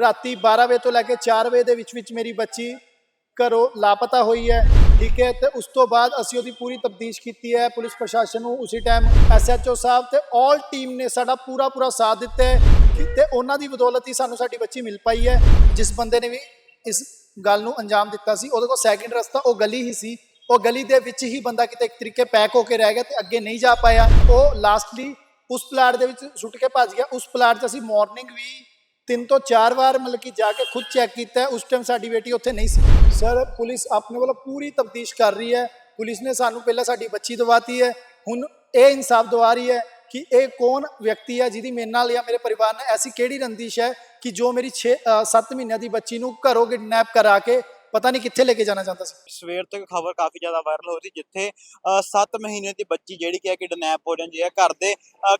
ਰਾਤੀ 12 ਵਜੇ ਤੋਂ ਲੈ ਕੇ 4 ਵਜੇ ਦੇ ਵਿੱਚ ਵਿੱਚ ਮੇਰੀ ਬੱਚੀ ਘਰੋਂ ਲਾਪਤਾ ਹੋਈ ਹੈ, ਠੀਕ ਹੈ? ਤੇ ਉਸ ਤੋਂ ਬਾਅਦ ਅਸੀਂ ਉਹਦੀ ਪੂਰੀ ਤਫਤੀਸ਼ ਕੀਤੀ ਹੈ, ਪੁਲਿਸ ਪ੍ਰਸ਼ਾਸਨ ਨੂੰ ਉਸੇ ਟਾਈਮ ਐਸਐਚਓ ਸਾਹਿਬ ਤੇ ਆਲ ਟੀਮ ਨੇ ਸਾਡਾ ਪੂਰਾ ਪੂਰਾ ਸਾਥ ਦਿੱਤਾ ਹੈ ਕਿ- ਤੇ ਉਹਨਾਂ ਦੀ ਬਦੌਲਤ ਹੀ ਸਾਨੂੰ ਸਾਡੀ ਬੱਚੀ ਮਿਲ ਪਾਈ ਹੈ, ਜਿਸ ਬੰਦੇ ਨੇ ਵੀ ਇਸ ਗੱਲ ਨੂੰ ਅੰਜਾਮ ਦਿੱਤਾ ਸੀ। ਉਹਦੇ ਕੋਲ ਸੈਕਿੰਡ ਰਸਤਾ, ਉਹ ਗਲੀ ਹੀ ਸੀ। ਉਹ ਗਲੀ ਦੇ ਵਿੱਚ ਹੀ ਬੰਦਾ ਕਿਤੇ ਇੱਕ ਤਰੀਕੇ ਪੈਕ ਹੋ ਕੇ ਰਹਿ ਗਿਆ ਤੇ ਅੱਗੇ ਨਹੀਂ ਜਾ ਪਾਇਆ। ਉਹ ਲਾਸਟਲੀ ਉਸ ਪਲਾਟ ਦੇ ਵਿੱਚ ਸੁੱਟ ਕੇ ਭੱਜ ਗਿਆ। ਉਸ ਪਲਾਟ 'ਚ ਅਸੀਂ ਮਾਰਨਿੰਗ ਵੀ ਤਿੰਨ ਤੋਂ ਚਾਰ ਵਾਰ ਮਤਲਬ ਕਿ ਜਾ ਕੇ ਖੁਦ ਚੈੱਕ ਕੀਤਾ, ਉਸ ਟਾਈਮ ਸਾਡੀ ਬੇਟੀ ਉੱਥੇ ਨਹੀਂ ਸੀ। ਸਰ ਪੁਲਿਸ ਆਪਣੇ ਵੱਲੋਂ ਪੂਰੀ ਤਫਤੀਸ਼ ਕਰ ਰਹੀ ਹੈ। ਪੁਲਿਸ ਨੇ ਸਾਨੂੰ ਪਹਿਲਾਂ ਸਾਡੀ ਬੱਚੀ ਦਵਾਤੀ ਹੈ। ਹੁਣ ਇਹ ਇਨਸਾਫ ਦਵਾ ਰਹੀ ਹੈ ਕਿ ਇਹ ਕੌਣ ਵਿਅਕਤੀ ਹੈ ਜਿਹਦੀ ਮੇਰੇ ਨਾਲ ਜਾਂ ਮੇਰੇ ਪਰਿਵਾਰ ਨਾਲ ਐਸੀ ਕਿਹੜੀ ਰੰਦਿਸ਼ ਹੈ ਕਿ ਜੋ ਮੇਰੀ 6 7 ਮਹੀਨਿਆਂ ਦੀ ਬੱਚੀ ਨੂੰ ਘਰੋਂ ਕਿਡਨੈਪ ਕਰਾ ਕੇ ਪਤਾ ਨਹੀਂ ਕਿੱਥੇ ਲੈ ਕੇ ਜਾਣਾ ਚਾਹੁੰਦਾ ਸੀ। ਸਵੇਰ ਤੱਕ ਖਬਰ ਕਾਫੀ ਜ਼ਿਆਦਾ ਵਾਇਰਲ ਹੋ ਰਹੀ ਜਿੱਥੇ 7 ਮਹੀਨੇ ਦੀ ਬੱਚੀ ਜਿਹੜੀ ਕਿ ਕਿਡਨੈਪ ਹੋ ਜਾਂਦੀ ਹੈ ਘਰ ਦੇ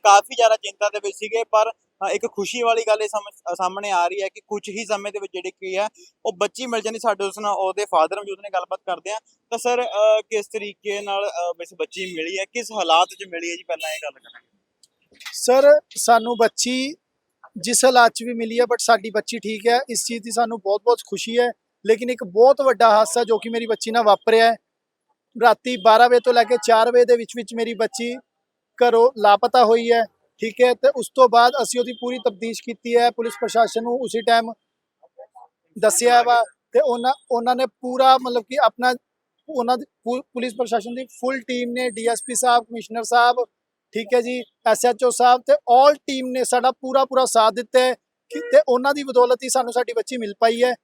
ਕਾਫੀ ਜ਼ਿਆਦਾ ਚਿੰਤਾ ਦੇ ਵਿੱਚ ਸੀਗੇ, ਪਰ ਇੱਕ ਖੁਸ਼ੀ ਵਾਲੀ ਗੱਲ ਇਹ ਸਮਝ- ਸਾਹਮਣੇ ਆ ਰਹੀ ਹੈ ਕਿ ਕੁਝ ਹੀ ਸਮੇਂ ਦੇ ਵਿੱਚ ਜਿਹੜੀ ਕੀ ਹੈ ਉਹ ਬੱਚੀ ਮਿਲ ਜਾਂਦੀ ਸਾਡੇ ਉਸ ਨਾਲ ਉਹਦੇ ਫਾਦਰ ਮੌਜੂਦ ਨੇ ਗੱਲਬਾਤ ਕਰਦੇ ਆ ਤਾਂ ਸਰ ਕਿਸ ਤਰੀਕੇ ਨਾਲ ਅ, ਬੱਚੀ ਮਿਲੀ ਹੈ? ਕਿਸ ਹਾਲਾਤ 'ਚ ਮਿਲੀ ਹੈ ਜੀ? ਪਹਿਲਾਂ ਇਹ ਗੱਲ ਕਰਾਂਗੇ। ਸਰ ਸਾਨੂੰ ਬੱਚੀ ਜਿਸ ਹਾਲਾਤ 'ਚ ਵੀ ਮਿਲੀ ਹੈ ਬਟ ਸਾਡੀ ਬੱਚੀ ਠੀਕ ਹੈ ਇਸ ਚੀਜ਼ ਦੀ ਸਾਨੂੰ ਬਹੁਤ-ਬਹੁਤ ਖੁਸ਼ੀ ਹੈ। ਲੇਕਿਨ ਇੱਕ ਬਹੁਤ ਵੱਡਾ ਹਾਦਸਾ ਜੋ ਕਿ ਮੇਰੀ ਬੱਚੀ ਨਾਲ ਵਾਪਰਿਆ ਹੈ। ਰਾਤੀ 12 ਵਜੇ ਤੋਂ ਲੈ ਕੇ 4 ਵਜੇ ਦੇ ਵਿੱਚ ਵਿੱਚ ਮੇਰੀ ਬੱਚੀ ਘਰੋਂ ਲਾਪਤਾ ਹੋਈ ਹੈ। ਠੀਕ ਹੈ, ਤੇ ਉਸ ਤੋਂ ਬਾਅਦ ਅਸੀਂ ਉਹਦੀ ਪੂਰੀ ਤਫਤੀਸ਼ ਕੀਤੀ ਹੈ, ਪੁਲਿਸ ਪ੍ਰਸ਼ਾਸਨ ਨੂੰ ਉਸੇ ਟਾਈਮ ਦੱਸਿਆ ਵਾ, ਤੇ ਉਹਨਾਂ ਉਹਨਾਂ ਨੇ ਪੂਰਾ ਮਤਲਬ ਕਿ ਆਪਣਾ ਉਹਨਾਂ ਦੀ ਪੁਲਿਸ ਪ੍ਰਸ਼ਾਸਨ ਦੀ ਫੁੱਲ ਟੀਮ ਨੇ, ਡੀਐਸਪੀ ਸਾਹਿਬ, ਕਮਿਸ਼ਨਰ ਸਾਹਿਬ, ਠੀਕ ਹੈ ਜੀ ਐਸਐਚਓ ਸਾਹਿਬ ਤੇ ਆਲ ਟੀਮ ਨੇ ਸਾਡਾ ਪੂਰਾ ਪੂਰਾ ਸਾਥ ਦਿੱਤਾ ਹੈ, ਕਿ ਤੇ ਉਹਨਾਂ ਦੀ ਬਦੌਲਤ ਹੀ ਸਾਨੂੰ ਸਾਡੀ ਬੱਚੀ ਮਿਲ ਪਾਈ ਹੈ।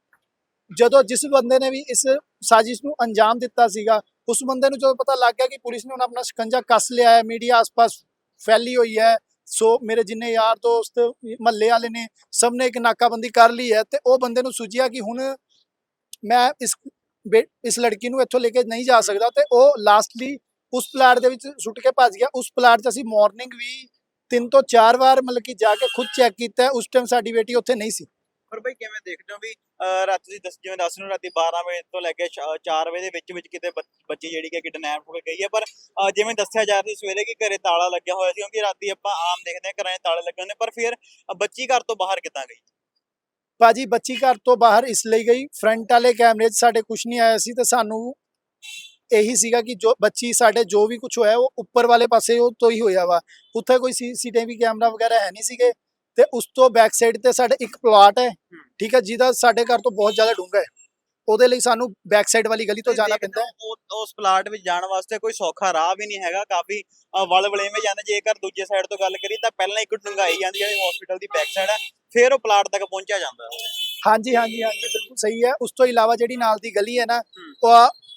ਜਦੋਂ ਜਿਸ ਬੰਦੇ ਨੇ ਵੀ ਇਸ ਸਾਜ਼ਿਸ਼ ਨੂੰ ਅੰਜਾਮ ਦਿੱਤਾ ਸੀਗਾ, ਉਸ ਬੰਦੇ ਨੂੰ ਜਦੋਂ ਪਤਾ ਲੱਗ ਗਿਆ ਕਿ ਪੁਲਿਸ ਨੇ ਉਹਨਾਂ ਆਪਣਾ ਸ਼ਿਕੰਜਾ ਕੱਸ ਲਿਆ ਹੈ, ਮੀਡੀਆ ਆਸ-ਪਾਸ ਫੈਲੀ ਹੋਈ ਹੈ ਸੋ ਮੇਰੇ ਜਿੰਨੇ ਯਾਰ ਦੋਸਤ, ਮਹੱਲੇ ਵਾਲੇ ਨੇ, ਸਭ ਨੇ ਇੱਕ ਨਾਕਾਬੰਦੀ ਕਰ ਲਈ ਹੈ ਤੇ ਉਹ ਬੰਦੇ ਨੂੰ ਸੁਝਿਆ ਕਿ ਹੁਣ ਮੈਂ ਇਸ ਬੇ- ਇਸ ਲੜਕੀ ਨੂੰ ਇੱਥੋਂ ਲੈ ਕੇ ਨਹੀਂ ਜਾ ਸਕਦਾ ਤੇ ਉਹ ਲਾਸਟਲੀ ਉਸ ਪਲਾਟ ਦੇ ਵਿੱਚ ਸੁੱਟ ਕੇ ਭੱਜ ਗਿਆ। ਉਸ ਪਲਾਟ 'ਚ ਅਸੀਂ ਮਾਰਨਿੰਗ ਵੀ ਤਿੰਨ ਤੋਂ ਚਾਰ ਵਾਰ ਮਤਲਬ ਕਿ ਜਾ ਕੇ ਖੁਦ ਚੈੱਕ ਕੀਤਾ। ਉਸ ਟਾਈਮ ਸਾਡੀ ਬੇਟੀ ਉੱਥੇ ਨਹੀਂ ਸੀ। ਪਰ ਬਈ ਕਿਵੇਂ ਦੇਖਦੇ ਹੋ ਵੀ, ਅਹ, ਰਾਤੀ ਤੁਸੀਂ ਜਿਵੇਂ ਦੱਸ ਰਹੇ ਰਾਤੀ 12 ਵਜੇ ਤੋਂ ਲੈ ਕੇ 4 ਵਜੇ ਦੇ ਵਿੱਚ ਵਿੱਚ ਕਿਤੇ ਬੱਚ- ਬੱਚੀ ਜਿਹੜੀ ਕਿ ਕਿਡਨੈਪ ਹੋ ਗਈ ਹੈ। ਪਰ ਜਿਵੇਂ ਦੱਸਿਆ ਜਾ ਰਿਹਾ ਸੀ ਸਵੇਰੇ ਕਿ ਘਰੇ ਤਾਲਾ ਲੱਗਿਆ ਹੋਇਆ ਸੀ, ਕਿਉਂਕਿ ਰਾਤੀ ਆਪਾਂ ਆਮ ਦੇਖਦੇ ਹਾਂ ਘਰਾਂ 'ਚ ਤਾਲੇ ਲੱਗੇ ਹੁੰਦੇ ਪਰ ਫਿਰ ਬੱਚੀ ਘਰ ਤੋਂ ਬਾਹਰ ਕਿੱਦਾਂ ਗਈ? ਭਾਜੀ, ਬੱਚੀ ਘਰ ਤੋਂ ਬਾਹਰ ਇਸ ਲਈ ਗਈ। ਫਰੰਟ ਵਾਲੇ ਕੈਮਰੇ 'ਚ ਸਾਡੇ ਕੁਝ ਨਹੀਂ ਆਇਆ ਸੀ ਤੇ ਸਾਨੂੰ ਇਹੀ ਸੀਗਾ ਕਿ ਜੋ ਬੱਚੀ ਸਾਡੇ ਜੋ ਵੀ ਕੁਝ ਹੋਇਆ, ਉਹ ਉੱਪਰ ਵਾਲੇ ਪਾਸੇ ਉਹ ਤੋਂ ਹੀ ਹੋਇਆ ਵਾ। ਉੱਥੇ ਕੋਈ ਸੀਸੀਟੀਵੀ ਕੈਮਰਾ ਵਗੈਰਾ ਹੈ ਨਹੀਂ ਸੀਗੇ। ਤੇ ਉਸ ਤੋਂ ਬੈਕ ਸਾਈਡ ਤੇ ਸਾਡੇ ਇੱਕ ਪਲਾਟ ਹੈ ਠੀਕ ਹੈ ਜਿਹਦਾ ਸਾਡੇ ਘਰ ਤੋਂ ਬਹੁਤ ਜ਼ਿਆਦਾ ਡੂੰਘਾ ਹੈ। ਉਹਦੇ ਲਈ ਸਾਨੂੰ ਬੈਕ ਸਾਈਡ ਵਾਲੀ ਗਲੀ ਤੋਂ ਜਾਣਾ ਪੈਂਦਾ ਉਸ ਪਲਾਟ ਵਿੱਚ ਜਾਣ ਵਾਸਤੇ ਕੋਈ ਸੌਖਾ ਰਾਹ ਵੀ ਨਹੀਂ ਹੈਗਾ ਕਾਫੀ ਵਲ ਵਲੇਵੇਂ ਜਾਂਦੇ ਜੇਕਰ ਦੂਜੇ ਸਾਈਡ ਤੋਂ ਗੱਲ ਕਰੀ ਤਾਂ ਪਹਿਲਾਂ ਇੱਕ ਡੁੰਗਾਈ ਜਾਂਦੀ ਹੈ ਹਸਪੀਟਲ ਦੀ ਬੈਕ ਸਾਈਡ ਹੈ ਫਿਰ ਉਹ ਪਲਾਟ ਤੱਕ ਪਹੁੰਚਿਆ ਜਾਂਦਾ ਹੈ। ਹਾਂਜੀ ਹਾਂਜੀ ਹਾਂਜੀ ਬਿਲਕੁਲ ਸਹੀ ਹੈ। ਉਸ ਤੋਂ ਇਲਾਵਾ ਜਿਹੜੀ ਨਾਲ ਦੀ ਗਲੀ ਹੈ ਨਾ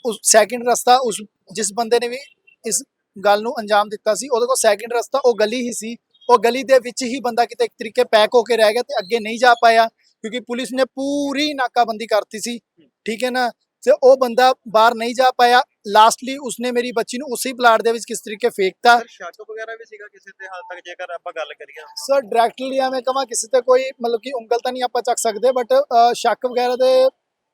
ਉਹ ਸੈਕਿੰਡ ਰਸਤਾ ਉਸ ਜਿਸ ਬੰਦੇ ਨੇ ਵੀ ਇਸ ਗੱਲ ਨੂੰ ਅੰਜਾਮ ਦਿੱਤਾ ਸੀ ਉਹਦੇ ਕੋਲ ਸੈਕਿੰਡ ਰਸਤਾ ਉਹ ਗਲੀ ਹੀ ਸੀ ਉਹ ਗਲੀ ਦੇ ਵਿੱਚ ਹੀ ਬੰਦਾ ਕਿਤੇ ਇੱਕ ਤਰੀਕੇ ਪੈਕ ਹੋ ਕੇ ਰਹਿ ਗਿਆ ਤੇ ਅੱਗੇ ਨਹੀਂ ਜਾ ਪਾਇਆ ਕਿਉਂਕਿ ਪੁਲਿਸ ਨੇ ਪੂਰੀ ਨਾਕਾਬੰਦੀ ਕਰਤੀ ਸੀ ਠੀਕ ਹੈ ਨਾ? ਤੇ ਉਹ ਬੰਦਾ ਬਾਹਰ ਨਹੀਂ ਜਾ ਪਾਇਆ। ਲਾਸਟਲੀ ਉਸਨੇ ਮੇਰੀ ਬੱਚੀ ਨੂੰ ਉਸੇ ਪਲਾਟ ਦੇ ਵਿੱਚ ਕਿਸ ਤਰੀਕੇ ਫੇਕਤਾ। ਸ਼ੱਕ ਵਗੈਰਾ ਵੀ ਸੀਗਾ ਕਿਸੇ ਤੇ ਹਾਲ ਤੱਕ ਜੇਕਰ ਆਪਾਂ ਗੱਲ ਕਰੀਏ। ਸਰ ਡਾਇਰੈਕਟਲੀ ਐਵੇਂ ਕਹਾਂ ਕਿਸੇ ਤੇ ਕੋਈ ਮਤਲਬ ਕਿ ਉਂਗਲ ਤਾਂ ਨਹੀਂ ਆਪਾਂ ਚੱਕ ਸਕਦੇ ਬਟ ਸ਼ੱਕ ਵਗੈਰਾ ਦੇ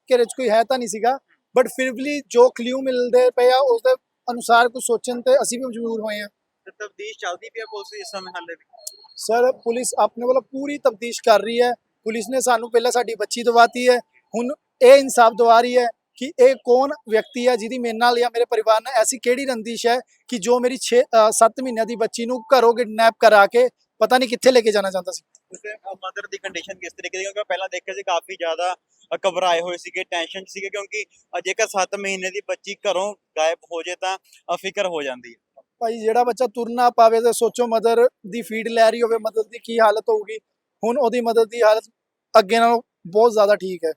ਘੇਰੇ 'ਚ ਕੋਈ ਹੈ ਤਾਂ ਨਹੀਂ ਸੀਗਾ। ਬਟ ਫਿਰ ਵੀ ਜੋ ਕਲਿਊ ਮਿਲਦੇ ਪਏ ਆ ਉਸ ਦੇ ਅਨੁਸਾਰ ਕੁਝ ਸੋਚਣ ਤੇ ਅਸੀਂ ਵੀ ਮਜਬੂਰ ਹੋਏ ਆ ਤੇ ਤਬਦੀਸ਼ ਚੱਲਦੀ ਪਈ ਹੈ ਪੁਲਿਸ ਇਸ ਸਮੇਂ ਹਾਲੇ ਵੀ? ਸਰ ਪੁਲਿਸ ਆਪਣੇ ਵੱਲੋਂ ਪੂਰੀ ਤਫਤੀਸ਼ ਕਰ ਰਹੀ ਹੈ। ਪੁਲਿਸ ਨੇ ਸਾਨੂੰ ਪਹਿਲਾਂ ਸਾਡੀ ਬੱਚੀ ਦਵਾਤੀ ਹੈ। ਹੁਣ ਇਹ ਇਨਸਾਫ ਦਵਾ ਰਹੀ ਹੈ ਕਿ ਇਹ ਕੌਣ ਵਿਅਕਤੀ ਹੈ ਜਿਹਦੀ ਮੇਰੇ ਨਾਲ ਜਾਂ ਮੇਰੇ ਪਰਿਵਾਰ ਨਾਲ ਐਸੀ ਕਿਹੜੀ ਰੰਦਿਸ਼ ਹੈ ਕਿ ਜੋ ਮੇਰੀ 6 7 ਮਹੀਨਿਆਂ ਦੀ ਬੱਚੀ ਨੂੰ ਘਰੋਂ ਕਿਡਨੈਪ ਕਰਾ ਕੇ ਪਤਾ ਨਹੀਂ ਕਿੱਥੇ ਲੈ ਕੇ ਜਾਣਾ ਚਾਹੁੰਦਾ ਸੀ। ਮਦਰ ਦੀ ਕੰਡੀਸ਼ਨ ਕਿਸ ਤਰੀਕੇ ਦੀ ਕਿਉਂਕਿ ਪਹਿਲਾਂ ਦੇਖਿਆ ਸੀ ਕਾਫੀ ਜ਼ਿਆਦਾ ਘਬਰਾਏ ਹੋਏ ਸੀਗੇ ਟੈਨਸ਼ਨ ਸੀਗੇ ਕਿਉਂਕਿ ਜੇਕਰ 7 ਮਹੀਨੇ ਦੀ ਬੱਚੀ ਘਰੋਂ ਗਾਇਬ ਹੋ ਜੇ ਤਾਂ ਫਿਕਰ ਹੋ ਜਾਂਦੀ ਹੈ। ਭਾਈ, ਜਿਹੜਾ ਬੱਚਾ ਤੁਰ ਨਾ ਪਾਵੇ ਤੇ ਸੋਚੋ ਮਦਰ ਦੀ ਫੀਡ ਲੈ ਰਹੀ ਹੋਵੇ ਮਦਰ ਦੀ ਕੀ ਹਾਲਤ ਹੋਊਗੀ, ਹੁਣ ਉਹਦੀ ਮਦਰ ਦੀ ਹਾਲਤ ਅੱਗੇ ਨਾਲੋਂ ਬਹੁਤ ਜ਼ਿਆਦਾ ਠੀਕ ਹੈ।